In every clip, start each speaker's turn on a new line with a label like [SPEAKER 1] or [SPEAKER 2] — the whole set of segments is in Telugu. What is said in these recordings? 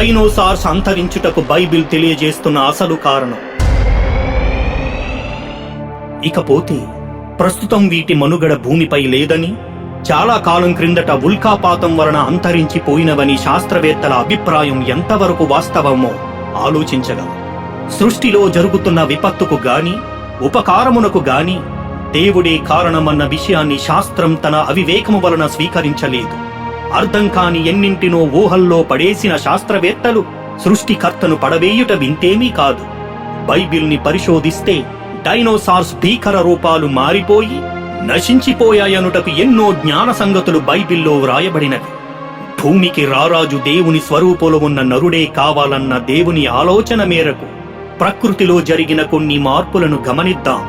[SPEAKER 1] డైనోసార్స్ అంతరించుటకు బైబిల్ తెలియజేస్తున్న అసలు కారణం. ఇకపోతే ప్రస్తుతం వీటి మనుగడ భూమిపై లేదని చాలా కాలం క్రిందట ఉల్కాపాతం వలన అంతరించిపోయినవని శాస్త్రవేత్తల అభిప్రాయం ఎంతవరకు వాస్తవమో ఆలోచించగలం. సృష్టిలో జరుగుతున్న విపత్తుకు గాని ఉపకారమునకు గాని దేవుడే కారణమన్న విషయాన్ని శాస్త్రం తన అవివేకము వలన స్వీకరించలేదు. అర్థం కాని ఎన్నింటినో ఊహల్లో పడేసిన శాస్త్రవేత్తలు సృష్టికర్తను పడవేయుట వింతేమీ కాదు. బైబిల్ని పరిశోధిస్తే డైనోసార్స్ భీకర రూపాలు మారిపోయి నశించిపోయాయనుటకు ఎన్నో జ్ఞాన సంగతులు బైబిల్లో వ్రాయబడినవి. భూమికి రారాజు దేవుని స్వరూపంలో ఉన్న నరుడే కావాలన్న దేవుని ఆలోచన మేరకు ప్రకృతిలో జరిగిన కొన్ని మార్పులను గమనిద్దాం.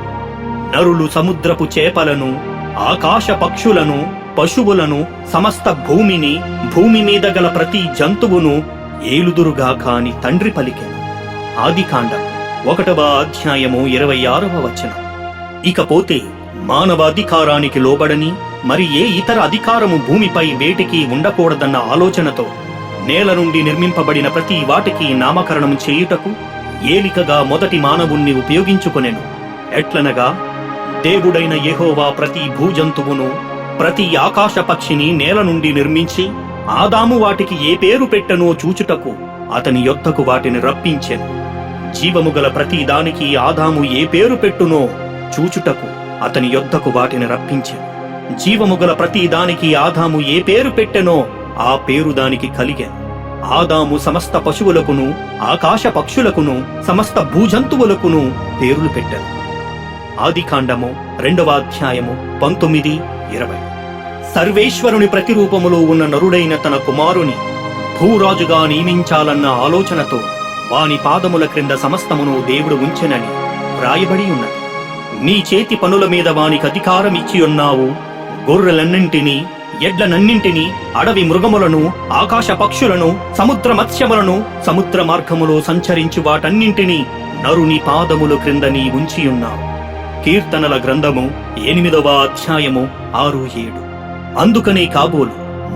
[SPEAKER 1] నరులు సముద్రపు చేపలను ఆకాశ పక్షులను పశువులను సమస్త భూమిని భూమి మీద గల ప్రతి జంతువును ఏలుదురుగా కాని తండ్రి పలికెను. ఆదికాండం ఒకటవ అధ్యాయము ఇరవై ఆరవ వచనం. ఇకపోతే మానవ అధికారానికి లోబడని మరి ఏ ఇతర అధికారము భూమిపై వేటికి ఉండకూడదన్న ఆలోచనతో నేల నుండి నిర్మింపబడిన ప్రతి వాటికి నామకరణం చేయుటకు ఏలికగా మొదటి మానవుణ్ణి ఉపయోగించుకొనెను. ఎట్లనగా దేవుడైన యెహోవా ప్రతి భూజంతువును ప్రతి ఆకాశ పక్షిని నేల నుండి నిర్మించి ఆదాము వాటికి ఏ పేరు పెట్టనో చూచుటకు అతని యొద్దకు వాటిని రప్పించెను. జీవము గల ప్రతి దానికి ఆదాము ఏ పేరు పెట్టునో చూచుటకు అతని యొద్దకు వాటిని రప్పించెను. జీవము గల ప్రతి దానికి ఆదాము ఏ పేరు పెట్టెనో ఆ పేరు దానికి కలిగాను. ఆదాము సమస్త పశువులకును ఆకాశ పక్షులకును సమస్త భూజంతువులకును పేర్లు పెట్టాను. ఆదికాండము రెండవ అధ్యాయము పంతొమ్మిది ఇరవై. సర్వేశ్వరుని ప్రతిరూపములో ఉన్న నరుడైన తన కుమారుని భూరాజుగా నియమించాలన్న ఆలోచనతో వాని పాదముల క్రింద సమస్తమును దేవుడు ఉంచెనని వ్రాయబడి ఉన్నది. నీ చేతి పనుల మీద వానికి అధికారం ఇచ్చి ఉన్నావు. గొర్రెలన్నింటినీ ఎడ్లనన్నింటినీ అడవి మృగములను ఆకాశ పక్షులను సముద్ర మత్స్యములను సముద్ర మార్గములో సంచరించు వాటన్నింటినీ నరుని పాదముల క్రింద నీ ఉంచియున్నావు. కీర్తనల గ్రంథము ఎనిమిదవ అధ్యాయము ఆరు ఏడు. అందుకనే కాబోలు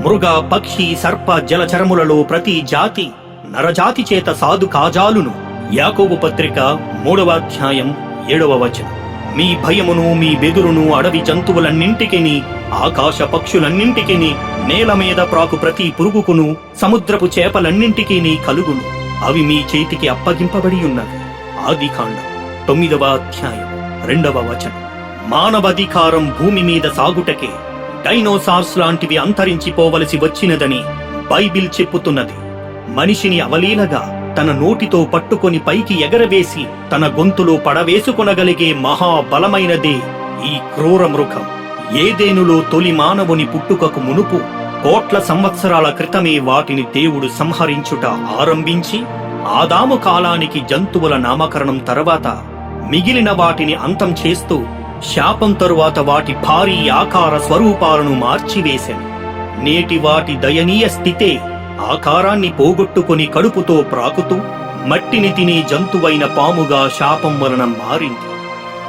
[SPEAKER 1] మృగ పక్షి సర్ప జలచరములలో ప్రతి జాతి నరజాతి చేత సాధు కాజాలును. యాకోబు పత్రిక మూడవ అధ్యాయం ఏడవ వచనం. మీ భయమును మీ బెదురును అడవి జంతువులన్నింటికిని ఆకాశ పక్షులన్నింటికిని నేల మీద ప్రాకు ప్రతి పురుగుకును సముద్రపు చేపలన్నింటికిని కలుగును. అవి మీ చేతికి అప్పగింపబడి ఉన్నవి. ఆదికాండం తొమ్మిదవ అధ్యాయం. రెండవ వచనం. మానవాధికారం భూమి మీద సాగుటకే డైనోసార్స్ లాంటివి అంతరించిపోవలసి వచ్చినదని బైబిల్ చెప్పుతున్నది. మనిషిని అవలీలగా తన నోటితో పట్టుకొని పైకి ఎగరవేసి తన గొంతులో పడవేసుకొనగలిగే మహాబలమైనదే ఈ క్రూర మృగం. ఏదేనులో తొలి మానవుని పుట్టుకకు మునుపు కోట్ల సంవత్సరాల క్రితమే వాటిని దేవుడు సంహరించుట ఆరంభించి ఆదాము కాలానికి జంతువుల నామకరణం తర్వాత మిగిలిన వాటిని అంతం చేస్తూ శాపం తరువాత వాటి భారీ ఆకార స్వరూపాలను మార్చివేశాను. నేటి వాటి దయనీయ స్థితే ఆకారాన్ని పోగొట్టుకుని కడుపుతో ప్రాకుతూ మట్టిని తినే జంతువైన పాముగా శాపం వలన మారింది.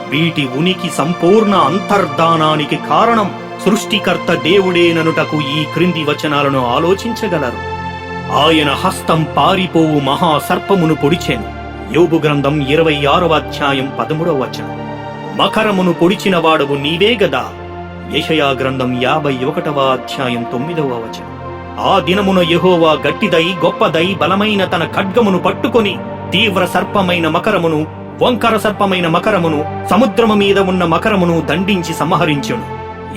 [SPEAKER 1] వీటి ఉనికి సంపూర్ణ అంతర్ధానానికి కారణం సృష్టికర్త దేవుడేననుటకు ఈ క్రింది వచనాలను ఆలోచించగలరు. ఆయన హస్తం పారిపోవు మహాసర్పమును పొడిచాను. యోబు గ్రంథం ఇరవై ఆరవ అధ్యాయం పదమూడవ వచనం. మకరమును పొడిచిన వాడవు నీవే గదా? యషయా గ్రంథం యాభై ఒకటవ అధ్యాయం తొమ్మిదవ వచనం. ఆ దినమున యహోవా గట్టిదై గొప్పదై బలమైన తన ఖడ్గమును పట్టుకొని తీవ్ర సర్పమైన మకరమును వంకర సర్పమైన మకరమును సముద్రము మీద ఉన్న మకరమును దండించి సంహరించును.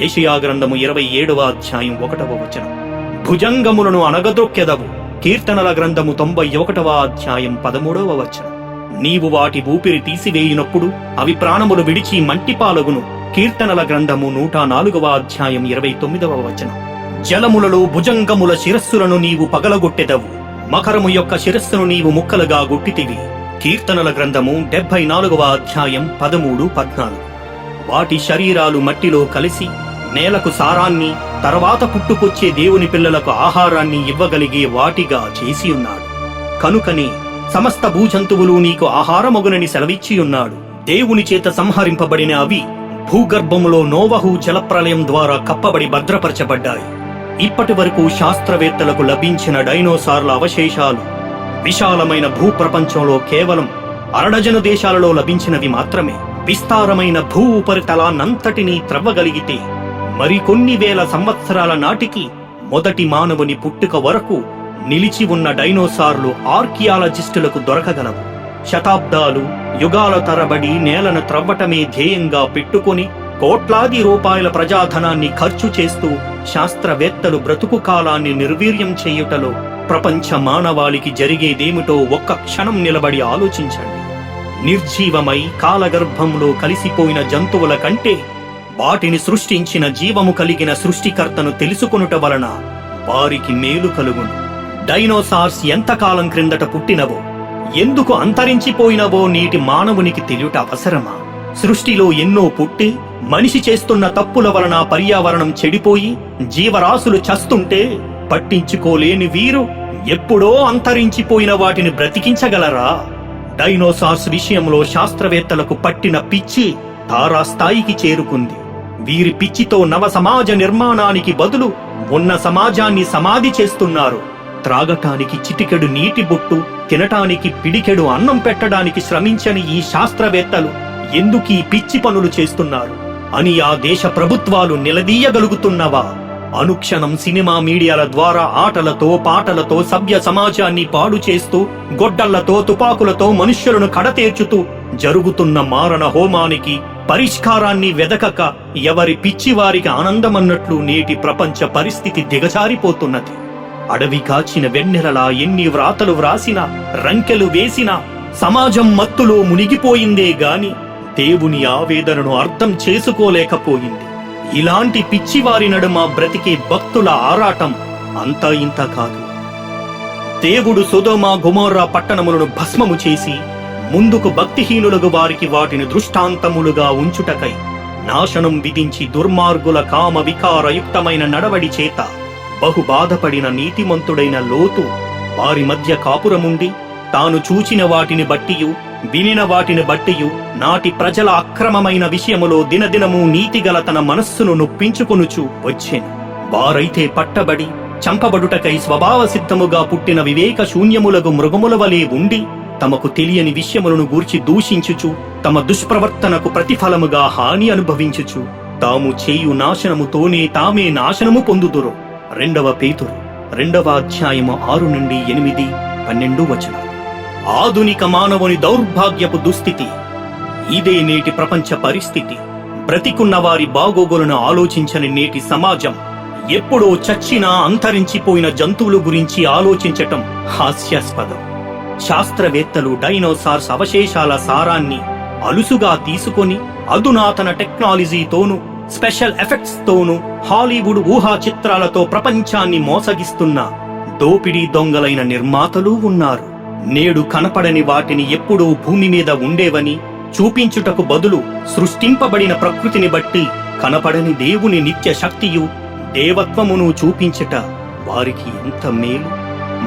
[SPEAKER 1] యషయా గ్రంథము ఇరవై ఏడవ అధ్యాయం ఒకటవ వచనం. భుజంగములను అనగదొక్కెదవు కీర్తనల గ్రంథము తొంభై ఒకటవ అధ్యాయం పదమూడవ వచనం. నీవు వాటి ఊపిరి తీసివేయినప్పుడు అవి ప్రాణములు విడిచి మంటిపాలగును. కీర్తనల గ్రంథము నూట నాలుగవ అధ్యాయం ఇరవై తొమ్మిదవ వచనం. జలములలో భుజంగముల శిరస్సులను నీవు పగలగొట్టెదవు. మకరము యొక్క శిరస్సును నీవు ముక్కలుగా గుట్టితివి. కీర్తనల గ్రంథము డెబ్బై నాలుగవ అధ్యాయం పదమూడు పద్నాలుగు. వాటి శరీరాలు మట్టిలో కలిసి నేలకు సారాన్ని తర్వాత పుట్టుకొచ్చే దేవుని పిల్లలకు ఆహారాన్ని ఇవ్వగలిగే వాటిగా చేసి ఉన్నాడు. కనుకనే సమస్త భూజంతువులు నీకు ఆహారమగునని సెలవిచ్చి ఉన్నాడు దేవుని చేత సంహరింపబడిన అవి భూగర్భములో నోవహు జలప్రలయం ద్వారా కప్పబడి భద్రపరచబడ్డాయి. ఇప్పటి వరకు శాస్త్రవేత్తలకు లభించిన డైనోసార్ల అవశేషాలు విశాలమైన భూప్రపంచంలో కేవలం అరడజను దేశాలలో లభించినవి మాత్రమే. విస్తారమైన భూ ఉపరితలాన్నంతటినీ త్రవ్వగలిగితే మరికొన్ని వేల సంవత్సరాల నాటికి మొదటి మానవుని పుట్టుక వరకు నిలిచి ఉన్న డైనోసార్లు ఆర్కియాలజిస్టులకు దొరకగలవు. శతాబ్దాలు యుగాల తరబడి నేలను త్రవ్వటమే ధ్యేయంగా పెట్టుకొని కోట్లాది రూపాయల ప్రజాధనాన్ని ఖర్చు చేస్తూ శాస్త్రవేత్తలు బ్రతుకు కాలాన్ని నిర్వీర్యం చేయుటలో ప్రపంచ మానవాళికి జరిగేదేమిటో ఒక్క క్షణం నిలబడి ఆలోచించండి. నిర్జీవమై కాలగర్భంలో కలిసిపోయిన జంతువుల కంటే వాటిని సృష్టించిన జీవము కలిగిన సృష్టికర్తను తెలుసుకొనుట వలన వారికి మేలు కలుగును. డైనోసార్స్ ఎంతకాలం క్రిందట పుట్టినవో ఎందుకు అంతరించిపోయినవో నేటి మానవునికి తెలియట అవసరమా? సృష్టిలో ఎన్నో పుట్టి మనిషి చేస్తున్న తప్పుల వలన పర్యావరణం చెడిపోయి జీవరాశులు చస్తుంటే పట్టించుకోలేని వీరు ఎప్పుడో అంతరించిపోయిన వాటిని బ్రతికించగలరా? డైనోసార్స్ విషయంలో శాస్త్రవేత్తలకు పట్టిన పిచ్చి తారాస్థాయికి చేరుకుంది. వీరి పిచ్చితో నవ సమాజ నిర్మాణానికి బదులు ఉన్న సమాజాన్ని సమాధి చేస్తున్నారు. త్రాగటానికి చిటికెడు నీటి బొట్టు తినటానికి పిడికెడు అన్నం పెట్టడానికి శ్రమించని ఈ శాస్త్రవేత్తలు ఎందుకీ పిచ్చి పనులు చేస్తున్నారు? అని ఆ దేశ ప్రభుత్వాలు నిలదీయగలుగుతున్నవా? అనుక్షణం సినిమా మీడియాల ద్వారా ఆటలతో పాటలతో సభ్య సమాజాన్ని పాడు చేస్తూ గొడ్డళ్ళతో తుపాకులతో మనుష్యులను కడతేర్చుతూ జరుగుతున్న మారణ హోమానికి పరిష్కారాన్ని వెదకక ఎవరి పిచ్చివారికి ఆనందమన్నట్లు నేటి ప్రపంచ పరిస్థితి దిగజారిపోతున్నది. అడవి కాచిన వెన్నెలలా ఎన్ని వ్రాతలు వ్రాసినా రంకెలు వేసినా సమాజం మత్తులో మునిగిపోయిందే గాని దేవుని ఆవేదనను అర్థం చేసుకోలేకపోయింది. ఇలాంటి పిచ్చివారి నడుమ బ్రతికే భక్తుల ఆరాటం అంతా ఇంత కాదు. దేవుడు సుధోమ గుమోర్రా పట్టణములను భస్మము చేసి ముందుకు భక్తిహీనులకు వారికి వాటిని దృష్టాంతములుగా ఉంచుటకై నాశనం విధించి దుర్మార్గుల కామ వికారయుక్తమైన నడవడి చేత బహు బాధపడిన నీతిమంతుడైన లోతు వారి మధ్య కాపురముండి తాను చూచిన వాటిని బట్టియు వినిన వాటిని బట్టియు నాటి ప్రజల అక్రమమైన విషయములో దినదినము నీతిగల తన మనస్సును నొప్పించుకొనుచు వచ్చెను. వారైతే పట్టబడి చంపబడుటకై స్వభావ సిద్ధముగా పుట్టిన వివేక శూన్యములకు మృగముల వలె ఉండి తమకు తెలియని విషయములను గూర్చి దూషించుచు తమ దుష్ప్రవర్తనకు ప్రతిఫలముగా హాని అనుభవించుచు తాము చేయు నాశనముతోనే తామే నాశనము పొందుదురు. రెండవ పేతురు రెండవ అధ్యాయము ఆరు నుండి ఎనిమిది పన్నెండు వచనాలు ఆధునిక మానవుని దౌర్భాగ్యపు దుస్థితి ఇదే నేటి ప్రపంచ పరిస్థితి. బ్రతికున్న వారి బాగోగులను ఆలోచించని నేటి సమాజం ఎప్పుడో చచ్చినా అంతరించిపోయిన జంతువుల గురించి ఆలోచించటం హాస్యాస్పదం. శాస్త్రవేత్తలు డైనోసార్స్ అవశేషాల సారాన్ని అలుసుగా తీసుకొని అధునాతన టెక్నాలజీతోనూ స్పెషల్ ఎఫెక్ట్స్ తోనూ హాలీవుడ్ ఊహా చిత్రాలతో ప్రపంచాన్ని మోసగిస్తున్న దోపిడీ దొంగలైన నిర్మాతలు ఉన్నారు. నేడు కనపడని వాటిని ఎప్పుడూ భూమి మీద ఉండేవని చూపించుటకు బదులు సృష్టింపబడిన ప్రకృతిని బట్టి కనపడని దేవుని నిత్య శక్తియు దేవత్వమును చూపించుట వారికి ఎంత మేలు?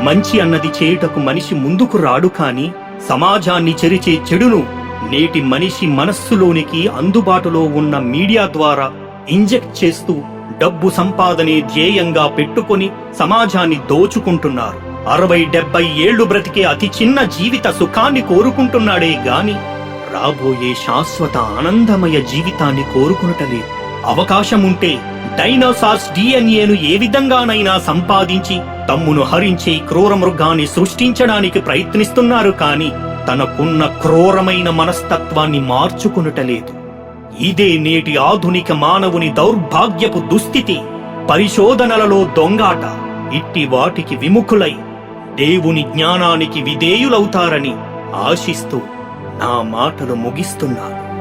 [SPEAKER 1] మంచి అన్నది చేయుటకు మనిషి ముందుకు రాడు కాని సమాజాన్ని చెరిచే చెడును నేటి మనిషి మనస్సులోనికి అందుబాటులో ఉన్న మీడియా ద్వారా ఇంజెక్ట్ చేస్తూ డబ్బు సంపాదనే ధ్యేయంగా పెట్టుకొని సమాజాన్ని దోచుకుంటున్నారు. అరవై డెబ్బై ఏళ్ళు బ్రతికే అతి చిన్న జీవిత సుఖాన్ని కోరుకుంటున్నాడే గాని రాబోయే శాశ్వత ఆనందమయ జీవితాన్ని కోరుకునటలేదు అవకాశముంటే డైనోసార్స్ డిఎన్ఏను ఏ విధంగానైనా సంపాదించి తమ్మును హరించే క్రూర మృగాన్ని సృష్టించడానికి ప్రయత్నిస్తున్నారు కానీ తనకున్న క్రూరమైన మనస్తత్వాన్ని మార్చుకునుటలేదు. ఇదే నేటి ఆధునిక మానవుని దౌర్భాగ్యపు దుస్థితి. పరిశోధనలలో దొంగాట. ఇట్టి వాటికి విముఖులై దేవుని జ్ఞానానికి విధేయులవుతారని ఆశిస్తూ నా మాటలు ముగిస్తున్నాను.